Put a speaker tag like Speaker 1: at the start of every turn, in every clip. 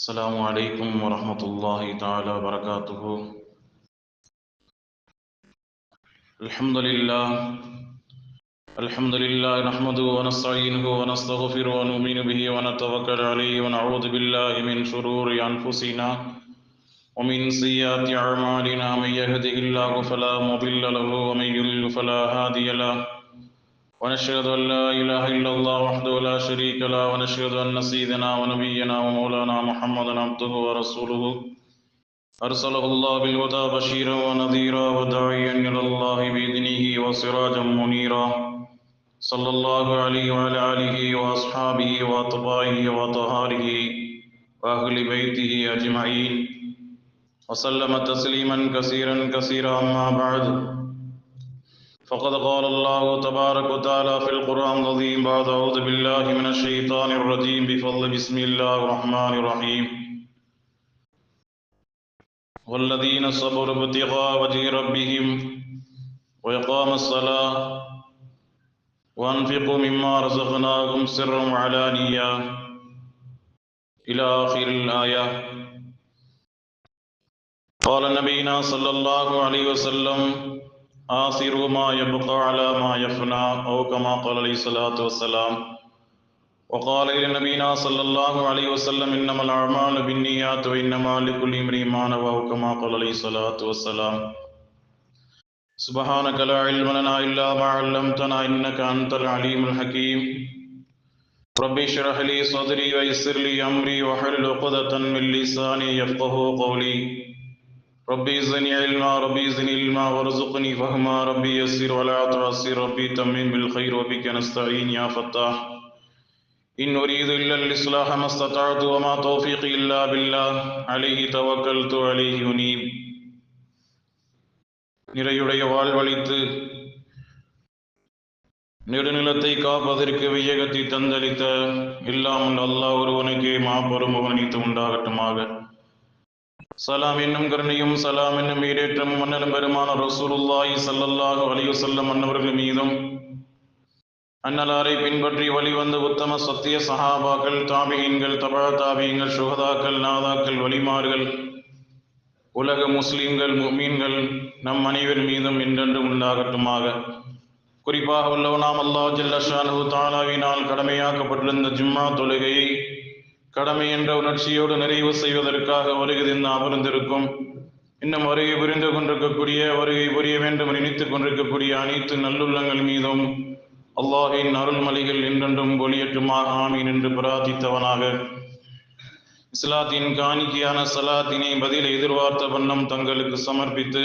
Speaker 1: السلام عليكم ورحمة الله تعالى وبركاته. الحمد لله. الحمد لله نحمده ونستعينه ونستغفره ونؤمن به ونتوكل عليه ونعوذ بالله من شرور أنفسنا ومن سيئات أعمالنا. من يهده الله فلا مضل له ومن يضلل فلا هادي له. ونشهد أن لا إله إلا الله وحده لا شريك له، ونشهد أن سيدنا ونبينا ومولانا محمدا عبده ورسوله. أرسله الله بالهدى بشيرا ونذيرا وداعيا إلى الله بإذنه وسراجا منيرا. صلى الله عليه وعلى آله وأصحابه وأتباعه وطهاره وأهل بيته أجمعين. وسلم تسليما كثيرا كثيرا أما بعد. فقد قال الله تبارك وتعالى في القرآن العظيم بعد أعوذ بالله من الشيطان الرجيم بفضل بسم الله الرحمن الرحيم. والذين صبروا ابتغاء وجه ربهم وإقام الصلاة وأنفقوا مما رزقناكم سرا وعلانية إلى آخر الآية. قال نبينا صلى الله عليه وسلم آثروا ما يبقى على ما يفنى أو كما قال عليه الصلاة والسلام. وقال إلى نبينا صلى الله عليه وسلم، إنما الأعمال بالنيات وإنما لكل امرئ ما نوى كما قال عليه الصلاة والسلام. سبحانك لا علم لنا إلا ما علمتنا إنك أنت العليم الحكيم. ربي اشرح لي صدري ويسر لي أمري واحلل عقدة من لساني يفقه قولي. ربي زني علما ربي زني علما وارزقني فهما ربي يسر ولا تعسر ربي تمن بالخير وبك نستعين يا فتاح إن أريد إلا الإصلاح ما استطعت وما توفيقي إلا بالله عليه توكلت عليه أنيب நிறையுடைய வாழ்வழித்து நெடுநிலத்தை காப்பதற்கு வியகத்தை தந்தளித்த இல்லாமல் அல்லாஹ் ஒருவனுக்கே மாபெரும் அவனித்து உண்டாகட்டுமாக சலாம் என்னும் கருணையும் சலாம் என்னும் ஈடேற்றம் மன்னலும் பெருமான ரசூலுல்லாஹி சல்லல்லாஹ் அலைஹி செல்லும் அன்னவர்கள் மீதும் அன்னலாரை பின்பற்றி வழிவந்த உத்தம சத்திய சஹாபாக்கள் தாபியன்கள் தபா தாபியங்கள் சுகதாக்கள் நாதாக்கள் வழிமார்கள் உலக முஸ்லிம்கள் முமீன்கள் நம் அனைவர் மீதும் என்றென்றும் உண்டாகட்டுமாக. குறிப்பாக உள்ளவனாம் அல்லாஹ் ஜல்லஷானு தாலாவினால் கடமையாக்கப்பட்டிருந்த ஜும்மா தொழுகையை கடமை என்ற உணர்ச்சியோடு நிறைவு செய்வதற்காக வருகிறதின் அமர்ந்திருக்கும். இன்னும் வருகை புரிந்து கொண்டிருக்கக்கூடிய வருகை புரிய வேண்டும் நினைத்துக் கொண்டிருக்கக்கூடிய அனைத்து நல்லுள்ளங்கள் மீதும் அல்லாஹின் அருள்மலைகள் என்றென்றும் ஒளியற்றுமாக ஆமீன் என்று பிரார்த்தித்தவனாக. இஸ்லாத்தின் காணிக்கையான சலாத்தினை பதில் எதிர்பார்த்த வண்ணம் தங்களுக்கு சமர்ப்பித்து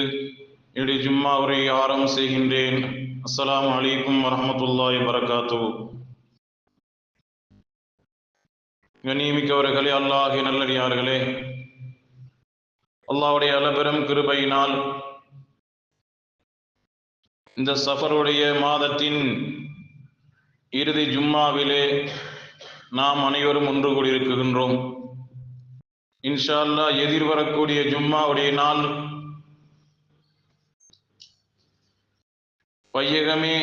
Speaker 1: இடி ஜும்மா உரை ஆரம்பம் செய்கின்றேன். அஸ்லாம் அலைக்கும் வரமத்துல்லாய் வரகாத்து கணியமிக்கவர்களே அல்லாஹி நல்லடியார்களே. அல்லாவுடைய அளபெரும் கிருபையினால் இந்த சஃபருடைய மாதத்தின் இறுதி ஜும்மாவிலே நாம் அனைவரும் ஒன்று கூடியிருக்கின்றோம். இன்ஷா அல்லா எதிர்வரக்கூடிய ஜும்மாவுடைய நாள் வையகமே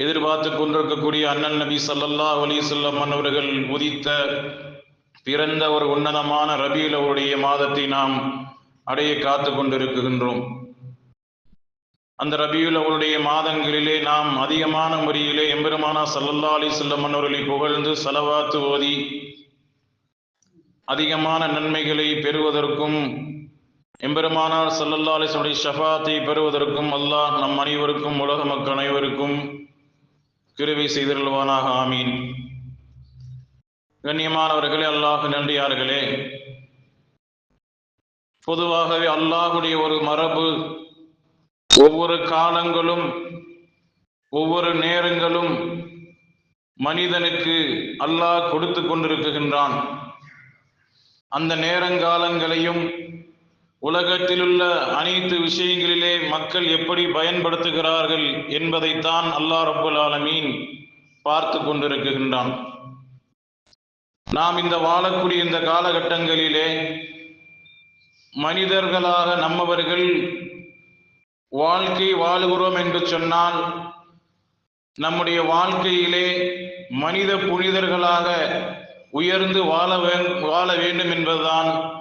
Speaker 1: எதிர்பார்த்து கொண்டிருக்கக்கூடிய அண்ணன் நபி சல்லல்லா அலிசல்லம் அவர்கள் உதித்த பிறந்த ஒரு உன்னதமான ரபியில் அவருடைய மாதத்தை நாம் அடைய காத்து கொண்டிருக்கின்றோம். அந்த ரபியுல் அவருடைய மாதங்களிலே நாம் அதிகமான முறையிலே எம்பெருமானா சல்லல்லா அலி செல்லம் அவர்களை புகழ்ந்து செலவாத்து ஓதி அதிகமான நன்மைகளை பெறுவதற்கும் எம்பெருமானார் சல்லல்லா அலிசனுடைய ஷஃபாத்தை பெறுவதற்கும் அல்லாஹ் நம் அனைவருக்கும் உலக மக்கள் அனைவருக்கும் கிருவை செய்திருவானாக ஆமீன். கண்ணியமானவர்களே அல்லாஹ் நன்றியார்களே. பொதுவாகவே அல்லாஹுடைய ஒரு மரபு ஒவ்வொரு காலங்களும் ஒவ்வொரு நேரங்களும் மனிதனுக்கு அல்லாஹ் கொடுத்து கொண்டிருக்கின்றான். அந்த நேரங்காலங்களையும் உலகத்திலுள்ள அனைத்து விஷயங்களிலே மக்கள் எப்படி பயன்படுத்துகிறார்கள் என்பதைத்தான் அல்லாஹ் ரபுல் ஆலமீன் பார்த்து கொண்டிருக்கின்றான். நாம் இந்த வாழக்கூடிய இந்த காலகட்டங்களிலே மனிதர்களாக நம்மவர்கள் வாழ்க்கை வாழுகிறோம் என்று சொன்னால் நம்முடைய வாழ்க்கையிலே மனித புனிதர்களாக உயர்ந்து வாழ வே- வாழ வேண்டும் என்பதுதான்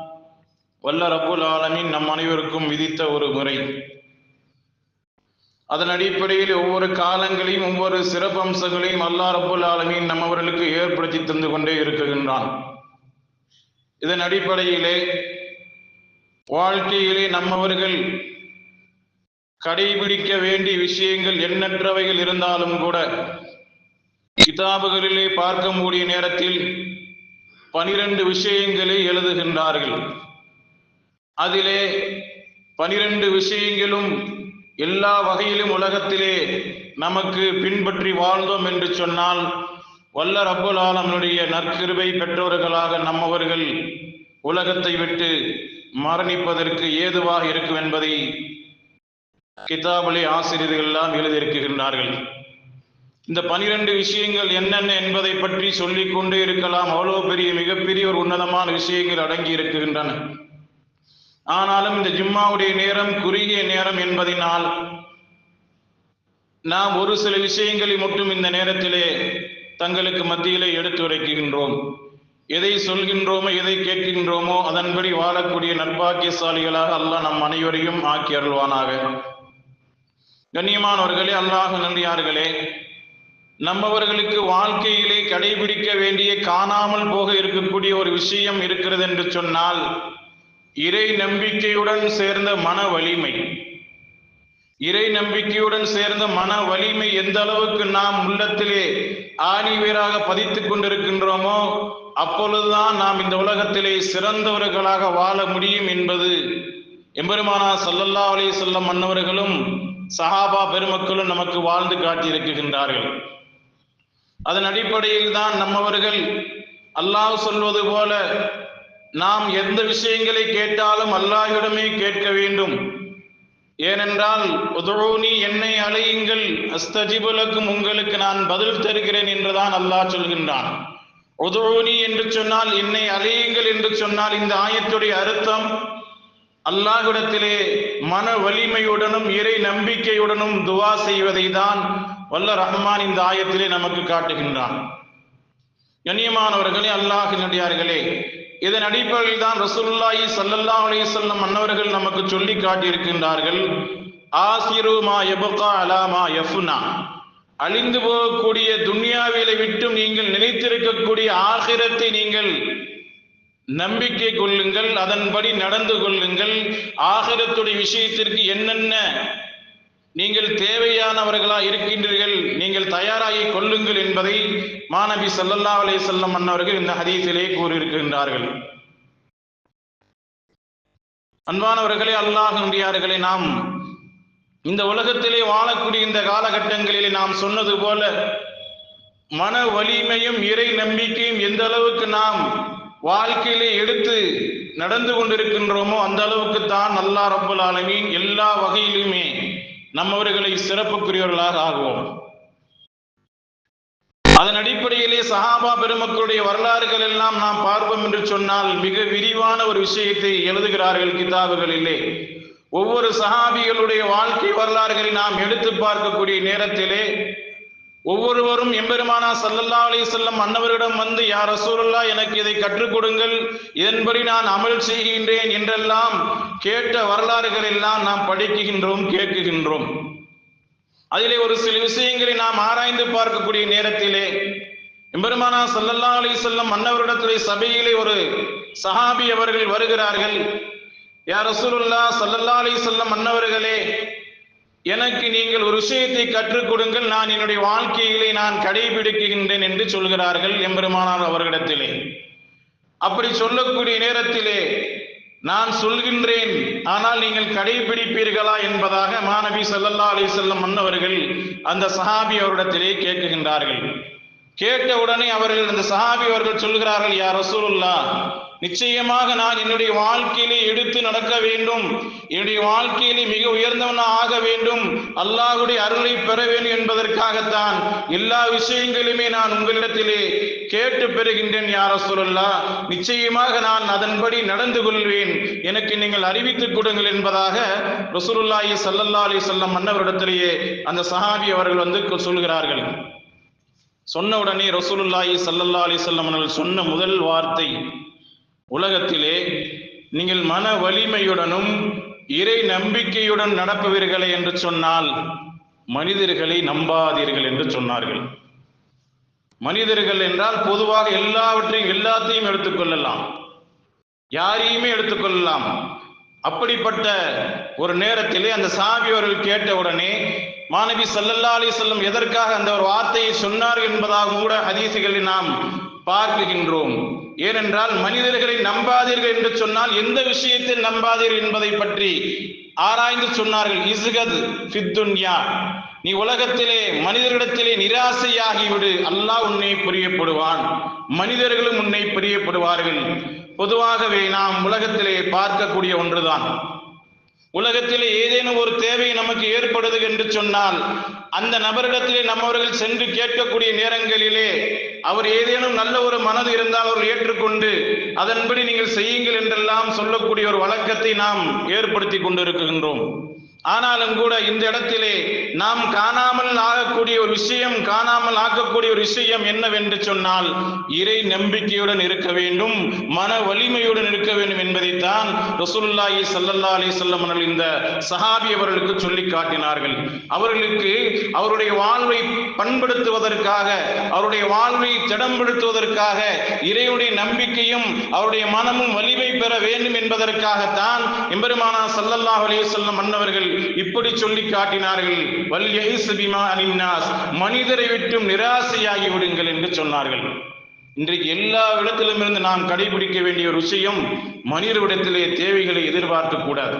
Speaker 1: வல்ல ரப்புல் ஆலமீன் நம் அனைவருக்கும் விதித்த ஒரு முறை. அதன் அடிப்படையில் ஒவ்வொரு காலங்களையும் ஒவ்வொரு சிறப்பம்சங்களையும் அல்லா ரப்புல் ஆலமீன் நம்மவர்களுக்கு ஏற்படுத்தி தந்து கொண்டே இருக்குகின்றான் இதன் அடிப்படையிலே வாழ்க்கையிலே நம்மவர்கள் கடைபிடிக்க வேண்டிய விஷயங்கள் எண்ணற்றவைகள் இருந்தாலும் கூட கிதாபுகளிலே பார்க்கக்கூடிய நேரத்தில் பனிரெண்டு விஷயங்களை எழுதுகின்றார்கள். அதிலே பனிரெண்டு விஷயங்களும் எல்லா வகையிலும் உலகத்திலே நமக்கு பின்பற்றி வாழ்ந்தோம் என்று சொன்னால் வல்ல ரப்புல் ஆலமனுடைய நற்கிருபை பெற்றவர்களாக நம்மவர்கள் உலகத்தை விட்டு மரணிப்பதற்கு ஏதுவாக இருக்கும் என்பதை கிதாபலி ஆசிரியர்கள் எல்லாம் எழுதியிருக்கின்றார்கள். இந்த பனிரெண்டு விஷயங்கள் என்னென்ன என்பதை பற்றி சொல்லிக்கொண்டே இருக்கலாம். அவ்வளவு பெரிய மிகப்பெரிய ஒரு உன்னதமான விஷயங்கள் அடங்கி இருக்கின்றன. ஆனாலும் இந்த ஜும்மாவுடைய நேரம் குறுகிய நேரம் என்பதினால் நாம் ஒரு சில விஷயங்களை மட்டும் இந்த நேரத்திலே தங்களுக்கு மத்தியிலே எடுத்து உரைக்கின்றோம் எதை சொல்கின்றோமோ எதை கேட்கின்றோமோ அதன்படி வாழக்கூடிய நற்பாக்கியசாலிகளாக அல்லாஹ் நம் அனைவரையும் ஆக்கி அருள்வானாக. கண்ணியமானவர்களே அல்லாஹ் நன்றியார்களே. நம்மவர்களுக்கு வாழ்க்கையிலே கடைபிடிக்க வேண்டிய காணாமல் போக இருக்கக்கூடிய ஒரு விஷயம் இருக்கிறது என்று சொன்னால் இறை நம்பிக்கையுடன் சேர்ந்த மன வலிமை. இறை நம்பிக்கையுடன் சேர்ந்த மன வலிமை எந்த அளவுக்கு நாம் உள்ளத்திலே ஆணிவேராக பதித்துக் கொண்டிருக்கின்றோமோ அப்பொழுதுதான் நாம் இந்த உலகத்திலே சிறந்தவர்களாக வாழ முடியும் என்பது எம்பெருமானா சல்லல்லா அலைஹி செல்லம் மன்னவர்களும் சஹாபா பெருமக்களும் நமக்கு வாழ்ந்து காட்டியிருக்கின்றார்கள். அதன் அடிப்படையில் தான் நம்மவர்கள் அல்லாஹ் சொல்வது போல நாம் எந்த விஷயங்களை கேட்டாலும் அல்லாஹிடமே கேட்க வேண்டும். ஏனென்றால் உதுஊனி என்னை அழையுங்கள் அஸ்தஜிபுலக்கும் உங்களுக்கு நான் பதில் தருகிறேன் என்றுதான் அல்லாஹ் சொல்கின்றான். உதுஊனி என்று சொன்னால் என்னை அழையுங்கள் என்று சொன்னால் இந்த ஆயத்துடைய அர்த்தம் அல்லாஹிடத்திலே மன வலிமையுடனும் இறை நம்பிக்கையுடனும் துவா செய்வதை தான் வல்ல ரஹ்மான் இந்த ஆயத்திலே நமக்கு காட்டுகின்றான். கண்ணியமானவர்களே அல்லாஹினுடையார்களே இதன் அடிப்படையில் தான் ரசூல்லாயி சல்லல்லா அலைஹி மன்னவர்கள் நமக்கு சொல்லி காட்டியிருக்கின்றார்கள் ஆசிரு மா அலாமா அலா அழிந்து போகக்கூடிய துன்யாவிலை விட்டும் நீங்கள் நிலைத்திருக்கக்கூடிய ஆகிரத்தை நீங்கள் நம்பிக்கை கொள்ளுங்கள் அதன்படி நடந்து கொள்ளுங்கள். ஆகிரத்துடைய விஷயத்திற்கு என்னென்ன நீங்கள் தேவையானவர்களா இருக்கின்றீர்கள் நீங்கள் தயாராகி கொள்ளுங்கள் என்பதை மாணவி சல்லல்லா அலே செல்லம் அன்னவர்கள் இந்த ஹதீஸிலே கூறியிருக்கின்றார்கள். அன்பானவர்களே அல்லாஹ் நாம் இந்த உலகத்திலே வாழக்கூடிய இந்த காலகட்டங்களிலே நாம் சொன்னது போல மன வலிமையும் இறை நம்பிக்கையும் எந்த அளவுக்கு நாம் வாழ்க்கையிலே எடுத்து நடந்து கொண்டிருக்கின்றோமோ அந்த அளவுக்கு தான் அல்லா ரப்பல் ஆலமீன் எல்லா வகையிலுமே நம்மவர்களை சிறப்புக்குரியவர்களாக ஆகுவோம். அதன் அடிப்படையிலே சஹாபா பெருமக்களுடைய வரலாறுகள் எல்லாம் நாம் பார்ப்போம் என்று சொன்னால் மிக விரிவான ஒரு விஷயத்தை எழுதுகிறார்கள் கிதாபுகளிலே. ஒவ்வொரு சஹாபிகளுடைய வாழ்க்கை வரலாறுகளை நாம் எடுத்து பார்க்கக்கூடிய நேரத்திலே ஒவ்வொருவரும் எம்பெருமானா சல்லல்லா அலி செல்லம் அன்னவரிடம் வந்து யார் ரசூலுல்லா எனக்கு இதை கற்றுக் கொடுங்கள். இதன்படி நான் அமல் செய்கின்றேன் என்றெல்லாம் கேட்ட வரலாறுகள் எல்லாம் நாம் படிக்குகின்றோம் கேட்குகின்றோம். அதிலே ஒரு சில விஷயங்களை நாம் ஆராய்ந்து பார்க்கக்கூடிய நேரத்திலே எம்பெருமானா சல்லல்லா அலி செல்லம் அன்னவரிடத்திலே சபையிலே ஒரு சஹாபி அவர்கள் வருகிறார்கள். யார் ரசூலுல்லா சல்லல்லா அலி செல்லம் அன்னவர்களே எனக்கு நீங்கள் ஒரு விஷயத்தை கற்றுக் கொடுங்கள். நான் என்னுடைய வாழ்க்கையிலே நான் கடைபிடிக்கின்றேன் என்று சொல்கிறார்கள் எம்பெருமானார் அவர்களிடத்திலே. அப்படி சொல்லக்கூடிய நேரத்திலே நான் சொல்கின்றேன். ஆனால் நீங்கள் கடைபிடிப்பீர்களா என்பதாக மாணவி சல்லல்லா அலிசல்லம் மன்னவர்கள் அந்த சஹாபி அவரிடத்திலே கேட்குகின்றார்கள். கேட்ட உடனே அவர்கள் அந்த சஹாபி அவர்கள் சொல்கிறார்கள் யார் ரசூலுல்லா நிச்சயமாக நான் என்னுடைய வாழ்க்கையிலே எடுத்து நடக்க வேண்டும். என்னுடைய வாழ்க்கையிலே மிக உயர்ந்தவனாக ஆக வேண்டும். அல்லாஹுடைய அருளை பெற வேண்டும் என்பதற்காகத்தான் எல்லா விஷயங்களுமே நான் உங்களிடத்திலே கேட்டு பெறுகின்றேன் யார சொல்லல்லா நிச்சயமாக நான் அதன்படி நடந்து கொள்வேன். எனக்கு நீங்கள் அறிவித்துக் கொடுங்கள் என்பதாக ரசூலுல்லாஹி சல்லல்லா அலி சொல்லம் மன்னவரிடத்திலேயே அந்த சஹாபி அவர்கள் வந்து சொல்கிறார்கள். சொன்ன உடனே ரசூலுல்லாஹி சல்லல்லா அலி சொல்லம் அவர்கள் சொன்ன முதல் வார்த்தை உலகத்திலே நீங்கள் மன வலிமையுடனும் இறை நம்பிக்கையுடன் நடப்பவர்களே என்று சொன்னால் மனிதர்களை நம்பாதீர்கள் என்று சொன்னார்கள். மனிதர்கள் என்றால் பொதுவாக எல்லாவற்றையும் எல்லாத்தையும் எடுத்துக்கொள்ளலாம் யாரையுமே எடுத்துக்கொள்ளலாம் அப்படிப்பட்ட ஒரு நேரத்திலே அந்த சாபி அவர்கள் கேட்ட உடனே மாணவி சல்லல்லா அலி செல்லம் எதற்காக அந்த ஒரு வார்த்தையை சொன்னார் என்பதாக கூட ஹதீசுகளை நாம் பார்க்குகின்றோம் ஏனென்றால் மனிதர்களை நம்பாதீர்கள் என்று சொன்னால் எந்த விஷயத்தில் நம்பாதீர்கள் என்பதை பற்றி ஆராய்ந்து சொன்னார்கள். இசுகத் ஃபித்துன்யா நீ உலகத்திலே மனிதர்களிடத்திலே நிராசையாகிவிடு. அல்லாஹ் உன்னை பிரியப்படுவான். மனிதர்களும் உன்னை பிரியப்படுவார்கள். பொதுவாகவே நாம் உலகத்திலே பார்க்கக்கூடிய ஒன்றுதான். உலகத்திலே ஏதேனும் ஒரு தேவை நமக்கு ஏற்படுது என்று சொன்னால் அந்த நபரிடத்திலே நம்மவர்கள் சென்று கேட்கக்கூடிய நேரங்களிலே அவர் ஏதேனும் நல்ல ஒரு மனது இருந்தால் அவர்கள் ஏற்றுக்கொண்டு அதன்படி நீங்கள் செய்யுங்கள் என்றெல்லாம் சொல்லக்கூடிய ஒரு வழக்கத்தை நாம் ஏற்படுத்தி கொண்டிருக்கின்றோம். ஆனாலும் கூட இந்த இடத்திலே நாம் காணாமல் ஆகக்கூடிய ஒரு விஷயம் காணாமல் ஆக்கக்கூடிய ஒரு விஷயம் என்னவென்று சொன்னால் இறை நம்பிக்கையுடன் இருக்க வேண்டும் மன வலிமையுடன் இருக்க வேண்டும் என்பதைத்தான் ரசூலுல்லாஹி சல்லல்லா அலி வஸல்லம் இந்த சஹாபி அவர்களுக்கு சொல்லி காட்டினார்கள். அவர்களுக்கு அவருடைய வாழ்வை பண்படுத்துவதற்காக அவருடைய வாழ்வை திடம்படுத்துவதற்காக இறையுடைய நம்பிக்கையும் அவருடைய மனமும் வலிமை பெற வேண்டும் என்பதற்காகத்தான் எம்பெருமானா சல்லல்லாஹ் அலி சொல்லம் மன்னவர்கள் இப்படி சொல்லி காட்டினார்கள். வல் யஹிஸ் பிமா மனிதரை விட்டும் நிராசையாகி விடுங்கள் என்று சொன்னார்கள். இன்றைக்கு எல்லா இடத்திலும் இருந்து நாம் கடைபிடிக்க வேண்டிய ஒரு விஷயம் மனிதரிடத்திலே தேவைகளை எதிர்பார்க்க கூடாது.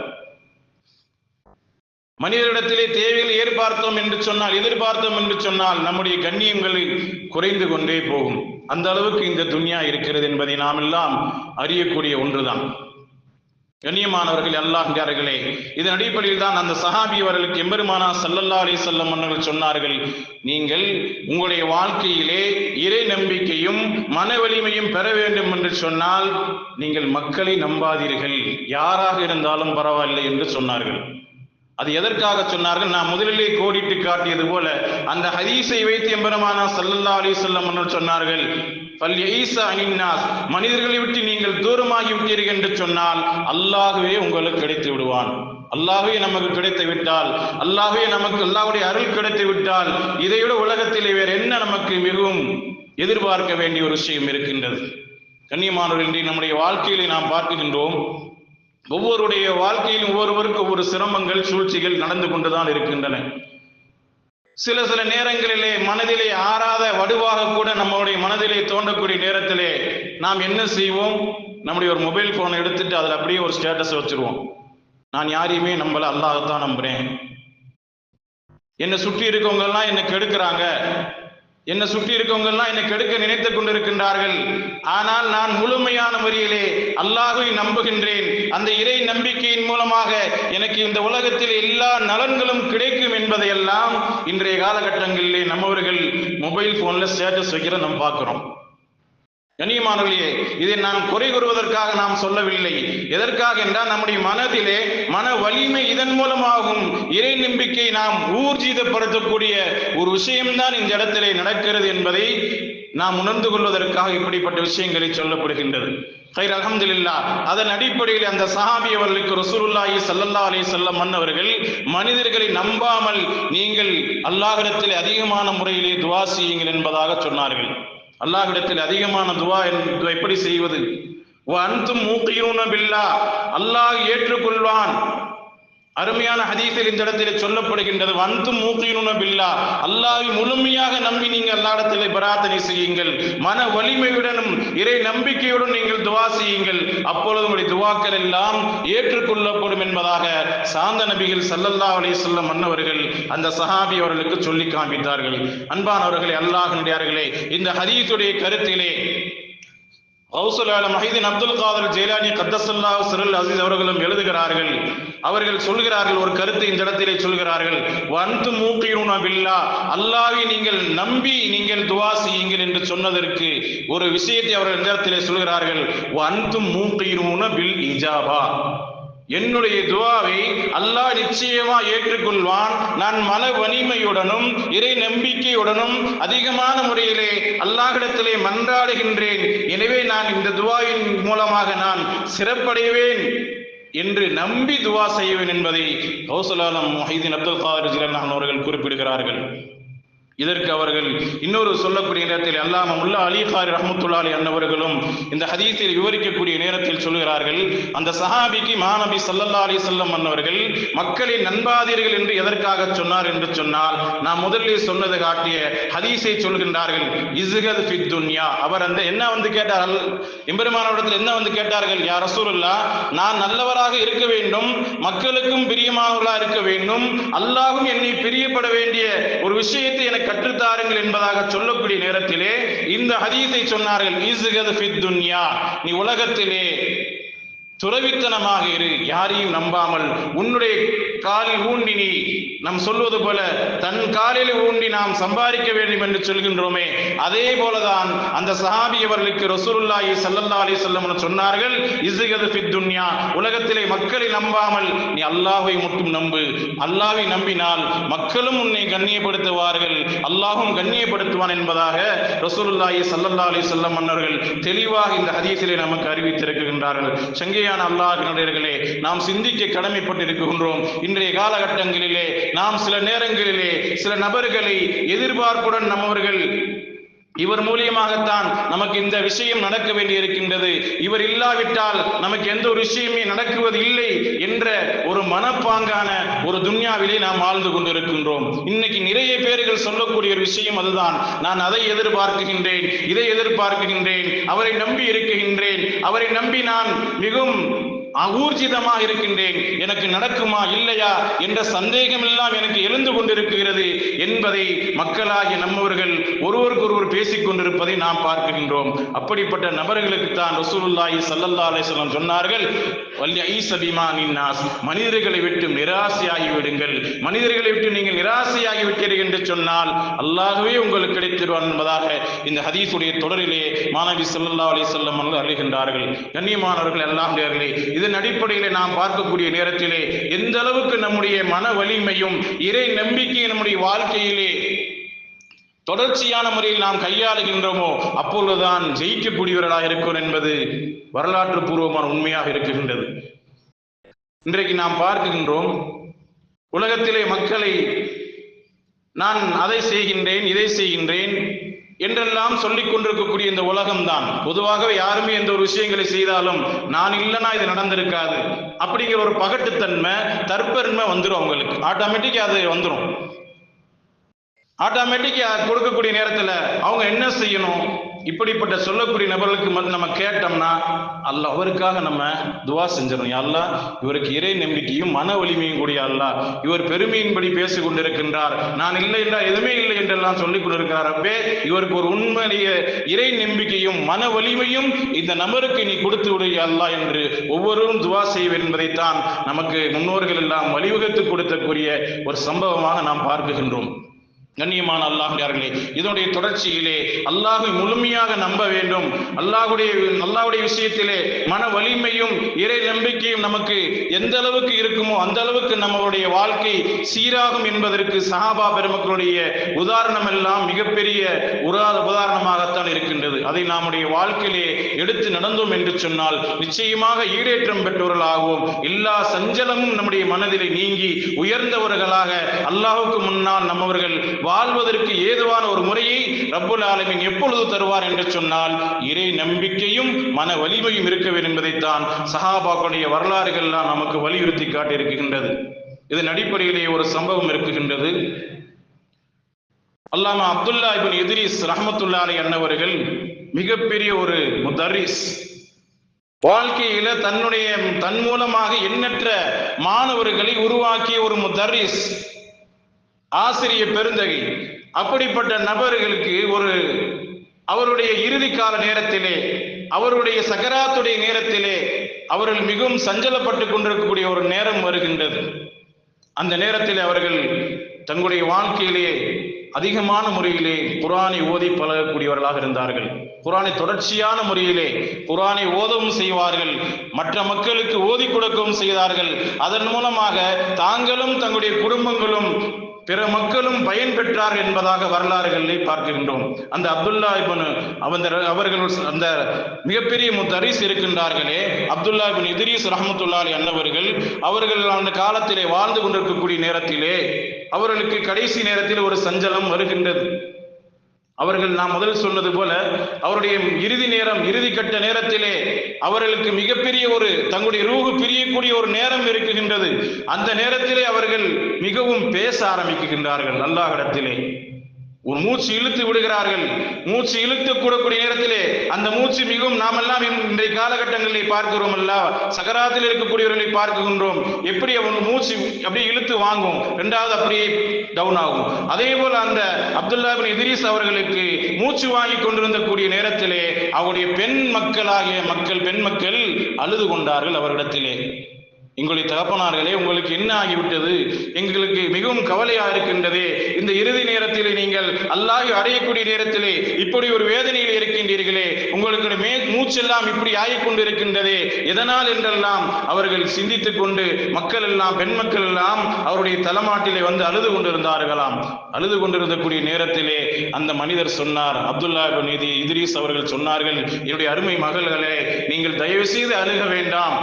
Speaker 1: மனிதரிடத்திலே தேவைகளை எதிர்பார்த்தோம் என்று சொன்னால் எதிர்பார்த்தோம் என்று சொன்னால் நம்முடைய கண்ணியங்கள் குறைந்து கொண்டே போகும். அந்த அளவுக்கு இந்த துன்யா இருக்கிறது என்பதை நாம் எல்லாம் அறியக்கூடிய ஒன்றுதான். கண்ணியமானவர்கள் அல்லாஹ்காரர்களே இதன் அடிப்படையில் தான் அந்த சஹாபி அவர்களுக்கு எம்பெருமானா சல்லல்லா அலி செல்லம் அவர்கள் சொன்னார்கள் நீங்கள் உங்களுடைய வாழ்க்கையிலே இறை நம்பிக்கையும் மன வலிமையும் பெற வேண்டும் என்று சொன்னால் நீங்கள் மக்களை நம்பாதீர்கள். யாராக இருந்தாலும் பரவாயில்லை என்று சொன்னார்கள். அது எதற்காக சொன்னார்கள்? நான் முதலிலே கோடிட்டு காட்டியது போல அந்த ஹதீஸை வைத்து எம்பெருமானா சல்லல்லா அலி சொல்லம் சொன்னார்கள் மனிதர்களை விட்டு நீங்கள் தூரமாகி விட்டீர்கள் என்று சொன்னால் அல்லாகவே உங்களுக்கு கிடைத்து விடுவான். அல்லாஹே நமக்கு கிடைத்து விட்டால் அல்லாஹே நமக்கு அல்லாவுடைய அருள் கிடைத்து விட்டால் இதைவிட உலகத்திலே வேற என்ன நமக்கு மிகவும் எதிர்பார்க்க வேண்டிய ஒரு விஷயம் இருக்கின்றது. கண்ணியமானவர் இன்றி நம்முடைய வாழ்க்கையிலே நாம் பார்க்கின்றோம் ஒவ்வொருடைய வாழ்க்கையிலும் ஒவ்வொருவருக்கு ஒவ்வொரு சிரமங்கள் சூழ்ச்சிகள் நடந்து கொண்டுதான் இருக்கின்றன. சில சில நேரங்களிலே மனதிலே ஆறாத வடுவாக கூட நம்மளுடைய மனதிலே தோன்றக்கூடிய நேரத்திலே நாம் என்ன செய்வோம்? நம்முடைய ஒரு மொபைல் போனை எடுத்துட்டு அதில் அப்படியே ஒரு ஸ்டேட்டஸ் வச்சிருவோம். நான் யாரையுமே நம்பல அல்லாஹத்தான் நம்புறேன். என்னை சுற்றி இருக்கவங்க எல்லாம் என்னை கெடுக்கிறாங்க. என்னை சுற்றி இருக்கவங்கெல்லாம் என்னை கெடுக்க நினைத்துக் கொண்டிருக்கின்றார்கள். ஆனால் நான் முழுமையான முறையிலே அல்லாஹை நம்புகின்றேன். அந்த இறை நம்பிக்கையின் மூலமாக எனக்கு இந்த உலகத்தில் எல்லா நலன்களும் கிடைக்கும் என்பதையெல்லாம் இன்றைய காலகட்டங்களிலே நம்மவர்கள் மொபைல் போன்ல ஸ்டேட்டஸ் வைக்கிற நம்ம பார்க்கிறோம். கண்ணியமானவர்களே இதை நான் குறை கூறுவதற்காக நாம் சொல்லவில்லை. எதற்காக என்றால் நம்முடைய மனதிலே மன வலிமை இதன் மூலமாகும். இறை நம்பிக்கை நாம் ஊர்ஜிதப்படுத்தக்கூடிய ஒரு விஷயம்தான் இந்த இடத்திலே நடக்கிறது என்பதை நாம் உணர்ந்து கொள்வதற்காக இப்படிப்பட்ட விஷயங்களை சொல்லப்படுகின்றது. ஹைர் அலமதுல்லா அதன் அடிப்படையில் அந்த சஹாபி அவர்களுக்கு ரசூலுல்லாஹி சல்லல்லா அலி செல்லம் மன்னவர்கள் மனிதர்களை நம்பாமல் நீங்கள் அல்லாஹிடத்தில் அதிகமான முறையிலே துவா செய்யுங்கள் என்பதாக சொன்னார்கள். அல்லாஹ்விடத்தில் அதிகமான துவா எப்படி செய்வது? அன்தும் மூக்கியூன பில்லா. அல்லாஹ் ஏற்றுக்கொள்வான். அருமையான ஹதீஸில் இந்த இடத்திலே சொல்லப்படுகின்றது வந்து மூக்கினுன பில்லா. அல்லாவை முழுமையாக நம்பி நீங்கள் அல்லாடத்திலே பிரார்த்தனை செய்யுங்கள். மன வலிமையுடனும் இறை நம்பிக்கையுடன் நீங்கள் துவா செய்யுங்கள். அப்பொழுது உங்களுடைய துவாக்கள் எல்லாம் ஏற்றுக்கொள்ளப்படும் என்பதாக சாந்த நபிகள் சல்லல்லா அலி சொல்லம் மன்னவர்கள் அந்த சஹாபி அவர்களுக்கு சொல்லி காண்பித்தார்கள். அன்பானவர்களை அல்லாஹ் இந்த ஹதீஸுடைய கருத்திலே கௌசல் மஹிதீன் அப்துல் காதர் ஜெயலானி கத்தசல்லா சிறல் அசீஸ் அவர்களும் எழுதுகிறார்கள். அவர்கள் சொல்கிறார்கள் ஒரு கருத்தை இந்த இடத்திலே சொல்கிறார்கள். வந்து மூக்கியூன பில்லா. அல்லாவை நீங்கள் நம்பி நீங்கள் துவா செய்யுங்கள் என்று சொன்னதற்கு ஒரு விஷயத்தை அவர்கள் இந்த இடத்திலே சொல்கிறார்கள். வந்து மூக்கியூன பில் இஜாபா. என்னுடைய துவாவை அல்லாஹ் நிச்சயமா ஏற்றுக்கொள்வான். நான் மன வலிமையுடனும் இறை நம்பிக்கையுடனும் அதிகமான முறையிலே அல்லாஹிடத்திலே மன்றாடுகின்றேன். எனவே நான் இந்த துவாவின் மூலமாக நான் சிறப்படைவேன் என்று நம்பி துவா செய்வேன் என்பதை கௌசலாலம் மொஹிதீன் அப்துல் காதர் அவர்கள் குறிப்பிடுகிறார்கள். இதற்கு அவர்கள் இன்னொரு சொல்லக்கூடிய நேரத்தில் அல்லாம முல்லா அலி காரி ரஹமத்துல்லாலி அன்னவர்களும் இந்த ஹதீஸில் விவரிக்கக்கூடிய நேரத்தில் சொல்கிறார்கள் அந்த சஹாபிக்கு மாநபி சல்லல்லா அலி சொல்லம் அன்னவர்கள் மக்களை நண்பாதீர்கள் என்று எதற்காக சொன்னார் என்று சொன்னால் நான் முதலில் சொன்னது காட்டிய ஹதீஸை சொல்கின்றார்கள் இசுகத் ஃபித் துன்யா. அவர் அந்த என்ன வந்து கேட்டார்கள் எம்பெருமானவரிடத்தில் என்ன வந்து கேட்டார்கள்? யார் ரசூலுல்லா நான் நல்லவராக இருக்க வேண்டும் மக்களுக்கும் பிரியமானவர்களாக இருக்க வேண்டும் அல்லாஹும் என்னை பிரியப்பட வேண்டிய ஒரு விஷயத்தை எனக்கு கற்றுத்தாருங்கள் என்பதாக சொல்லக்கூடிய நேரத்திலே இந்த ஹதீஸை சொன்னார்கள் நீ உலகத்திலே துறவித்தனமாக இரு. யாரையும் நம்பாமல் உன்னுடைய காலில் ஊண்டி நீ. நாம் சொல்வது போல தன் காலில் ஊண்டி நாம் சம்பாதிக்க வேண்டும் என்று சொல்கின்றோமே. அதே போலதான் அந்த சஹாபி அவர்களுக்கு ரசூலுல்லாஹி சல்லல்லா அலி சொல்லம் சொன்னார்கள் இசுகது ஃபித் துன்யா. உலகத்திலே மக்களை நம்பாமல் நீ அல்லாஹை மட்டும் நம்பு. அல்லாவை நம்பினால் மக்களும் உன்னை கண்ணியப்படுத்துவார்கள். அல்லாஹும் கண்ணியப்படுத்துவான் என்பதாக ரசூலுல்லாஹி சல்லல்லா அலி சொல்லம் மன்னர்கள் தெளிவாக இந்த ஹதீஸிலே நமக்கு அறிவித்திருக்கின்றார்கள். அல்லாஹ் அல்லாஹினுடையர்களே நாம் சிந்திக்க கடமைப்பட்டிருக்கின்றோம். இன்றைய காலகட்டங்களிலே நாம் சில நேரங்களிலே சில நபர்களை எதிர்பார்ப்புடன் நம்மவர்கள் இவர் மூலியமாகத்தான் நமக்கு இந்த விஷயம் நடக்க வேண்டி இருக்கின்றது இவர் இல்லாவிட்டால் நமக்கு எந்த ஒரு விஷயமே நடக்குவது இல்லை என்ற ஒரு மனப்பாங்கான ஒரு துன்யாவிலே நாம் வாழ்ந்து கொண்டிருக்கின்றோம். இன்னைக்கு நிறைய பேர்கள் சொல்லக்கூடிய ஒரு விஷயம் அதுதான். நான் அதை எதிர்பார்க்குகின்றேன் இதை எதிர்பார்க்குகின்றேன் அவரை நம்பி இருக்குகின்றேன் அவரை நம்பி நான் மிகவும் ஊர்ஜிதமாக இருக்கின்றேன். எனக்கு நடக்குமா இல்லையா என்ற சந்தேகம் எல்லாம் எனக்கு எழுந்து கொண்டிருக்கிறது என்பதை மக்களாகிய நம்மவர்கள் ஒருவருக்கொருவர் பேசிக் கொண்டிருப்பதை நாம் பார்க்கின்றோம். அப்படிப்பட்ட நபர்களுக்கு தான் ரசூலுல்லாஹி சல்லல்லா அலைஹி சொன்னார்கள் வல்லிய ஈசபிமா நின்னாஸ் மனிதர்களை விட்டு நிராசையாகி விடுங்கள். மனிதர்களை விட்டு நீங்கள் நிராசையாகி விட்டீர்கள் என்று சொன்னால் அல்லாகவே உங்களுக்கு கிடைத்திருவான் என்பதாக இந்த ஹதீஸுடைய தொடரிலே மாணவி ஸல்லல்லாஹு அலைஹி வஸல்லம் அறிகின்றார்கள் கண்ணியமானவர்கள் எல்லாம் நேர்களே இதன் அடிப்படையில் நாம் பார்க்கக்கூடிய நேரத்திலே எந்த அளவுக்கு நம்முடைய மன வலிமையும் இறை நம்பிக்கை நம்முடைய வாழ்க்கையிலே தொடர்ச்சியான முறையில் நாம் கையாளுகின்றோமோ அப்பொழுதுதான் ஜெயிக்கக்கூடியவர்களாக இருக்கும் என்பது வரலாற்று பூர்வமான உண்மையாக இருக்கின்றது. இன்றைக்கு நாம் பார்க்கின்றோம் உலகத்திலே மக்களை நான் அதை செய்கின்றேன் இதை செய்கின்றேன் என்றெல்லாம் சொல்லிக் கொண்டிருக்கக்கூடிய இந்த உலகம்தான். பொதுவாகவே யாருமே எந்த ஒரு விஷயங்களை செய்தாலும் நான் இல்லைன்னா இது நடந்திருக்காது. அப்படிங்கிற ஒரு பகட்டுத்தன்மை தற்பெருமை வந்துடும் அவங்களுக்கு. ஆட்டோமேட்டிக்கா அது வந்துடும் ஆட்டோமேட்டிக்கா கொடுக்கக்கூடிய நேரத்துல அவங்க என்ன செய்யணும்? இப்படிப்பட்ட சொல்லக்கூடிய நபர்களுக்கு நம்ம கேட்டோம்னா அல்ல அவருக்காக நம்ம துவா செஞ்சிடணும். அல்லா இவருக்கு இறை நம்பிக்கையும் மன வலிமையும் கூடிய அல்லா. இவர் பெருமையின்படி பேசிக் கொண்டிருக்கின்றார். நான் இல்லை என்றால் எதுவுமே இல்லை என்றெல்லாம் சொல்லிக் கொண்டிருக்கிறார் அப்பே இவருக்கு ஒரு உண்மைய இறை நம்பிக்கையும் மன வலிமையும் இந்த நபருக்கு நீ கொடுத்து விடு அல்லா என்று ஒவ்வொருவரும் துவா செய்வர் என்பதைத்தான் நமக்கு முன்னோர்கள் எல்லாம் வழிவகுத்து கொடுத்தக்கூடிய ஒரு சம்பவமாக நாம் பார்க்குகின்றோம். கண்ணியமான அல்லாஹியார்களே இதனுடைய தொடர்ச்சியிலே அல்லாஹை முழுமையாக நம்ப வேண்டும். அல்லாஹுடைய அல்லாஹுடைய விஷயத்திலே மன வலிமையும் இறை நம்பிக்கையும் நமக்கு எந்த அளவுக்கு இருக்குமோ அந்த அளவுக்கு நம்மளுடைய வாழ்க்கை சீராகும் என்பதற்கு சஹாபா பெருமக்களுடைய உதாரணம் எல்லாம் மிகப்பெரிய உராத உதாரணமாகத்தான் இருக்கின்றது. அதை நம்முடைய வாழ்க்கையிலே எடுத்து நடந்தோம் என்று சொன்னால் நிச்சயமாக ஈடேற்றம் பெற்றவர்களாகவும் எல்லா சஞ்சலமும் நம்முடைய மனதிலே நீங்கி உயர்ந்தவர்களாக அல்லாஹுக்கு முன்னால் நம்மவர்கள் வாழ்வதற்கு ஏதுவான ஒரு முறையை ரப்புல் ஆலமின் எப்பொழுது தருவார் என்று சொன்னால் இறை நம்பிக்கையும் மன வலிமையும் இருக்க வேண்டும் என்பதைத்தான் சஹாபாக்களுடைய வரலாறுகள்லாம் நமக்கு வலியுறுத்தி காட்டியிருக்கின்றது. இதன் அடிப்படையிலேயே ஒரு சம்பவம் இருக்குகின்றது. அல்லாமா அப்துல்லா இபின் எதிரிஸ் ரஹமத்துல்லா அலி அன்னவர்கள் மிகப்பெரிய ஒரு முதரிஸ் வாழ்க்கையில தன்னுடைய தன் மூலமாக எண்ணற்ற மாணவர்களை உருவாக்கிய ஒரு முதரிஸ் ஆசிரிய பெருந்தகை. அப்படிப்பட்ட நபர்களுக்கு ஒரு அவருடைய இறுதி கால நேரத்திலே அவருடைய சக்கராத்துடைய நேரத்திலே அவர்கள் மிகவும் சஞ்சலப்பட்டு கொண்டிருக்கக்கூடிய ஒரு நேரம் வருகின்றது. அந்த நேரத்தில் அவர்கள் தங்களுடைய வாழ்க்கையிலே அதிகமான முறையிலே குரானை ஓதி பழகக்கூடியவர்களாக இருந்தார்கள். குரானை தொடர்ச்சியான முறையிலே குரானை ஓதவும் செய்வார்கள். மற்ற மக்களுக்கு ஓதி கொடுக்கவும் செய்தார்கள். அதன் மூலமாக தாங்களும் தங்களுடைய குடும்பங்களும் பிற மக்களும் பயன் பெற்றார் என்பதாக வரலாறுகளை பார்க்கின்றோம். அந்த அப்துல்லா இபன் அந்த அவர்கள் அந்த மிகப்பெரிய முத்தரிஸ் இருக்கின்றார்களே அப்துல்லா இபின் இத்ரீஸ் ரஹமத்துல்லாலி அன்னவர்கள் அவர்கள் அந்த காலத்திலே வாழ்ந்து கொண்டிருக்கக்கூடிய நேரத்திலே அவர்களுக்கு கடைசி நேரத்தில் ஒரு சஞ்சலம் வருகின்றது. அவர்கள் நான் முதல் சொன்னது போல அவருடைய இறுதி நேரம் இறுதி கட்ட நேரத்திலே அவர்களுக்கு மிகப்பெரிய ஒரு தங்களுடைய ரூகு பிரியக்கூடிய ஒரு நேரம் இருக்குகின்றது. அந்த நேரத்திலே அவர்கள் மிகவும் பேச ஆரம்பிக்கின்றார்கள் அல்லாஹிடத்திலே ஒரு மூச்சு இழுத்து விடுகிறார்கள். மூச்சு இழுத்து கூடக்கூடிய நேரத்திலே அந்த மூச்சு மிகவும் நாமெல்லாம் இன்றைய காலகட்டங்களில் பார்க்கிறோம் அல்ல சகராத்தில் இருக்கக்கூடியவர்களை பார்க்கின்றோம் எப்படி அவங்க மூச்சு அப்படியே இழுத்து வாங்கும். ரெண்டாவது அப்படியே டவுன் ஆகும். அதே போல அந்த அப்துல்லா பின் இதிரீஸ் அவர்களுக்கு மூச்சு வாங்கி கொண்டிருந்த கூடிய நேரத்திலே அவருடைய பெண் மக்களாகிய மக்கள் பெண் மக்கள் அழுது கொண்டார்கள் அவரிடத்திலே. எங்களுடைய தகப்பனார்களே உங்களுக்கு என்ன ஆகிவிட்டது? எங்களுக்கு மிகவும் கவலையா இருக்கின்றது. இந்த இறுதி நேரத்திலே நீங்கள் அல்லாஹ் அறையக்கூடிய நேரத்திலே இப்படி ஒரு வேதனையில் இருக்கின்றீர்களே. உங்களுக்கு மே மூச்செல்லாம் இப்படி ஆகிக்கொண்டு இருக்கின்றதே எதனால் என்றெல்லாம் அவர்கள் சிந்தித்துக் கொண்டு மக்கள் எல்லாம் பெண் மக்கள் எல்லாம் அவருடைய தலைமாட்டிலே வந்து அழுது கொண்டிருந்தார்களாம். அழுது கொண்டிருந்தக்கூடிய நேரத்திலே அந்த மனிதர் சொன்னார் அப்துல்லா நீதி இதிரீஸ் அவர்கள் சொன்னார்கள் என்னுடைய அருமை மகள்களே நீங்கள் தயவு செய்து அழுக வேண்டாம்.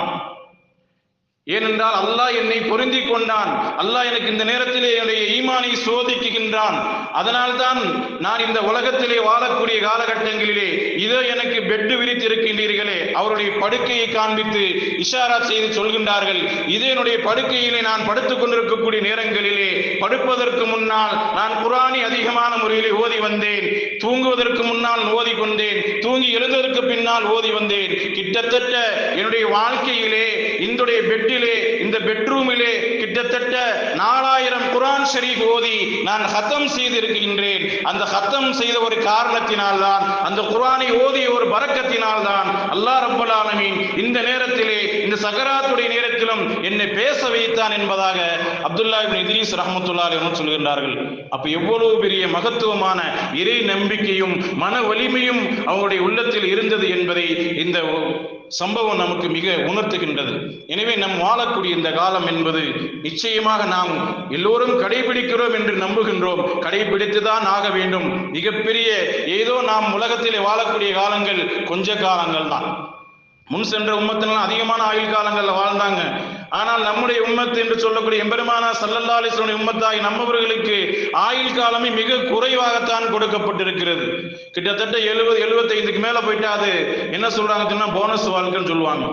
Speaker 1: ஏனென்றால் அல்லாஹ் என்னை பொருந்தி கொண்டான். அல்லாஹ் எனக்கு இந்த நேரத்திலே என்னுடைய ஈமானை சோதிக்குகின்றான். அதனால்தான் நான் இந்த உலகத்திலே வாழக்கூடிய காலகட்டங்களிலே இதோ எனக்கு பெட்டு விரித்து இருக்கின்றீர்களே அவருடைய படுக்கையை காண்பித்து இஷாரா செய்து சொல்கின்றார்கள். இதே என்னுடைய படுக்கையிலே நான் படுத்துக் கொண்டிருக்கக்கூடிய நேரங்களிலே படுப்பதற்கு முன்னால் நான் குரானி அதிகமான முறையிலே ஓதி வந்தேன். தூங்குவதற்கு முன்னால் ஓதி கொண்டேன். தூங்கி எழுந்ததற்கு பின்னால் ஓதி வந்தேன். கிட்டத்தட்ட என்னுடைய வாழ்க்கையிலே இந்துடைய பெட்டிலே இந்த பெட்ரூமிலே கிட்டத்தட்ட நாலாயிரம் குரான் ஷரீப் ஓதி நான் ஹத்தம் செய்திருக்கின்றேன். அந்த ஹத்தம் செய்த ஒரு காரணத்தினால் தான் அந்த குரானை ஓதிய ஒரு பறக்கத்தினால் தான் அல்லாஹ் ரப்பல் ஆலமீன் இந்த நேரத்திலே இந்த சகராத்துடைய நேரத்திலும் என்னை பேச வைத்தான் என்பதாக அப்துல்லா இப்னு இத்ரீஸ் ரஹமத்துல்லா அலைஹி சொல்கின்றார்கள். அப்ப எவ்வளவு பெரிய மகத்துவமான இறை நம்பிக்கையும் மன வலிமையும் அவருடைய உள்ளத்தில் இருந்தது என்பதை இந்த சம்பவம் நமக்கு மிக உணர்த்துகின்றது. எனவே நம் வாழக்கூடிய இந்த காலம் என்பது நிச்சயமாக நாம் எல்லோரும் கடைபிடிக்கிறோம் என்று நம்புகின்றோம். கடைபிடித்துதான் ஆக வேண்டும். மிகப்பெரிய ஏதோ நாம் உலகத்திலே வாழக்கூடிய காலங்கள் கொஞ்ச காலங்கள் தான் முன் சென்ற உம்மத்தினால் அதிகமான ஆயுள் காலங்களில் வாழ்ந்தாங்க. ஆனால் நம்முடைய உம்மத்து என்று சொல்லக்கூடிய எம்பெருமானா சல்லல்லா அலிஸ்வனுடைய உம்மத்தாகி நம்மவர்களுக்கு ஆயுள் காலமே மிக குறைவாகத்தான் கொடுக்கப்பட்டிருக்கிறது. கிட்டத்தட்ட எழுபது எழுபத்தைந்துக்கு மேல போயிட்டா அது என்ன சொல்றாங்க போனஸ் வாழ்க்கைன்னு சொல்லுவாங்க.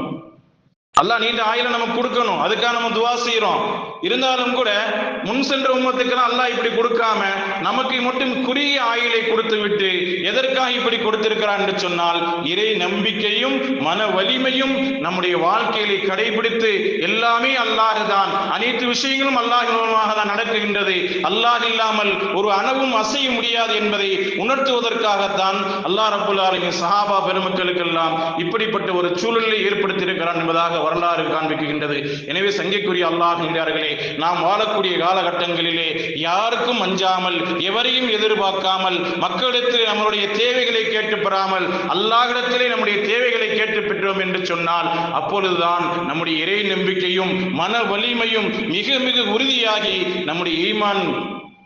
Speaker 1: அல்லாஹ் நீண்ட ஆயில நமக்கு கொடுக்கணும். அதுக்காக நம்ம துவா செய்யறோம் இருந்தாலும் கூட முன் சென்ற உம்மத்துக்கெல்லாம் அல்லாஹ் இப்படி கொடுக்காம நமக்கு மட்டும் குறுகிய ஆயுளை கொடுத்து விட்டு எதற்காக இப்படி கொடுத்திருக்கிறான் என்று சொன்னால் இறை நம்பிக்கையும் மன வலிமையும் நம்முடைய வாழ்க்கையிலே கடைபிடித்து எல்லாமே அல்லாஹ் தான் அனைத்து விஷயங்களும் அல்லாஹ் மூலமாக தான் நடக்குகின்றது. அல்லாஹ் இல்லாமல் ஒரு அணவும் அசைய முடியாது என்பதை உணர்த்துவதற்காகத்தான் அல்லாஹ் ரபுல் சஹாபா பெருமக்களுக்கெல்லாம் இப்படிப்பட்ட ஒரு சூழலை ஏற்படுத்தியிருக்கிறான் என்பதாக வரலாறு காண்பிக்கின்றது எனவே சங்கைக்குரிய அல்லாஹ் என்கிறார்களே நாம் வாழக்கூடிய காலகட்டங்களிலே யாருக்கும் அஞ்சாமல் எவரையும் எதிர்பார்க்காமல் மக்களிடத்தில் நம்மளுடைய தேவைகளை கேட்டு பெறாமல் அல்லாஹிடத்திலே நம்முடைய தேவைகளை கேட்டு பெற்றோம் என்று சொன்னால் அப்பொழுதுதான் நம்முடைய இறை நம்பிக்கையும் மன வலிமையும் மிக மிக உறுதியாகி நம்முடைய ஈமான்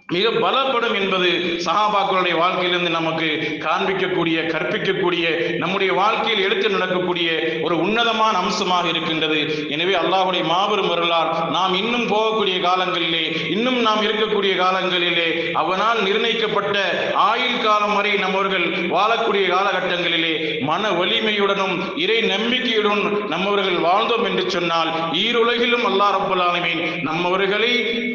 Speaker 1: மிக பலப்படும் என்பது சஹாபாக்களுடைய வாழ்க்கையிலிருந்து நமக்கு காண்பிக்கக்கூடிய கற்பிக்கக்கூடிய நம்முடைய வாழ்க்கையில் எடுத்து நடக்கக்கூடிய ஒரு உன்னதமான அம்சமாக இருக்கின்றது. எனவே அல்லாஹுடைய மாபெரும் வரலால் நாம் இன்னும் போகக்கூடிய காலங்களிலே இன்னும் நாம் இருக்கக்கூடிய காலங்களிலே அவனால் நிர்ணயிக்கப்பட்ட ஆயுள் காலம் வரை நம்மவர்கள் வாழக்கூடிய காலகட்டங்களிலே மன வலிமையுடனும் இறை நம்பிக்கையுடன் நம்மவர்கள் வாழ்ந்தோம் என்று சொன்னால் ஈருலகிலும் அல்லாஹ் ரப்பல் ஆலமீன் நம்மவர்களை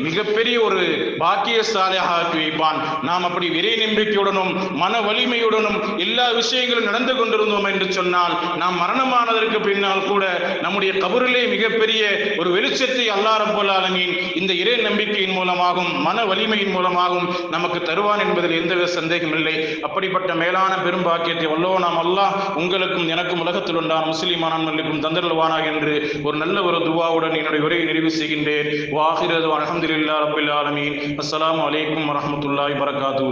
Speaker 1: மிகப்பெரிய ஒரு பாக்கியஸ்தானியாக ஆக்கி வைப்பான் நாம் அப்படி விரை நம்பிக்கையுடனும் மன வலிமையுடனும் எல்லா விஷயங்களும் நடந்து கொண்டிருந்தோம் என்று சொன்னால் நாம் மரணமானதற்கு பின்னால் கூட நம்முடைய கபரிலே மிகப்பெரிய ஒரு வெளிச்சத்தை அல்லாஹ் ஆலமீன் இந்த இறை நம்பிக்கையின் மூலமாகவும் மன வலிமையின் மூலமாகவும் நமக்கு தருவான் என்பதில் எந்தவித சந்தேகம் இல்லை. அப்படிப்பட்ட மேலான பெரும் பாக்கியத்தை வல்லோ நாம் அல்லாஹ் உங்களுக்கும் எனக்கும் உலகத்தில் உண்டான முஸ்லிமானவர்களுக்கும் தந்தருவானாக என்று ஒரு நல்ல ஒரு துவாவுடன் என்னுடைய உரையை நிறைவு செய்கின்றேன். வாஹிரது அலமதுல்லா ரபில் ஆலமீன். அஸ்லாம் அலைக்கும் வரமத்துல்லாய் வரகாத்து